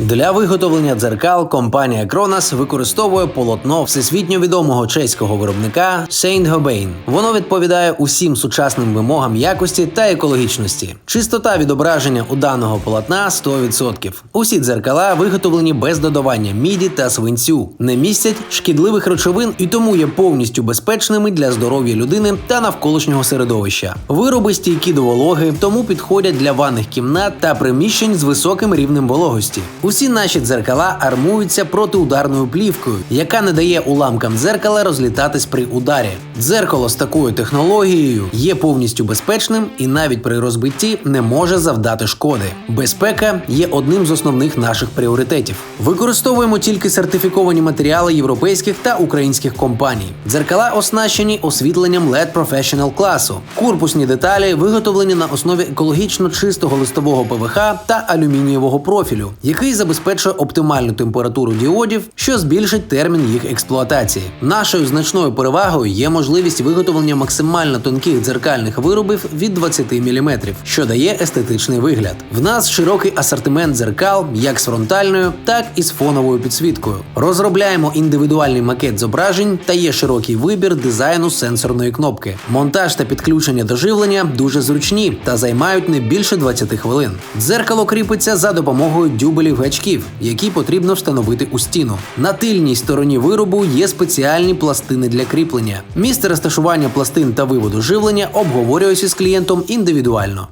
Для виготовлення дзеркал компанія Кронас використовує полотно всесвітньо відомого чеського виробника Saint Gobain. Воно відповідає усім сучасним вимогам якості та екологічності. Чистота відображення у даного полотна 100%. Усі дзеркала виготовлені без додавання міді та свинцю, не містять шкідливих речовин і тому є повністю безпечними для здоров'я людини та навколишнього середовища. Вироби стійкі до вологи, тому підходять для ванних кімнат та приміщень з високим рівнем вологості. Усі наші дзеркала армуються протиударною плівкою, яка не дає уламкам дзеркала розлітатись при ударі. Дзеркало з такою технологією є повністю безпечним і навіть при розбитті не може завдати шкоди. Безпека є одним з основних наших пріоритетів. Використовуємо тільки сертифіковані матеріали європейських та українських компаній. Дзеркала оснащені освітленням LED Professional класу. Корпусні деталі виготовлені на основі екологічно чистого листового ПВХ та алюмінієвого профілю, який забезпечує оптимальну температуру діодів, що збільшить термін їх експлуатації. Нашою значною перевагою є можливість виготовлення максимально тонких дзеркальних виробів від 20 мм, що дає естетичний вигляд. В нас широкий асортимент дзеркал як з фронтальною, так і з фоновою підсвіткою. Розробляємо індивідуальний макет зображень та є широкий вибір дизайну сенсорної кнопки. Монтаж та підключення до живлення дуже зручні та займають не більше 20 хвилин. Дзеркало кріпиться за допомогою дюбелів гачків, які потрібно встановити у стіну. На тильній стороні виробу є спеціальні пластини для кріплення. Місце розташування пластин та виводу живлення обговорюється з клієнтом індивідуально.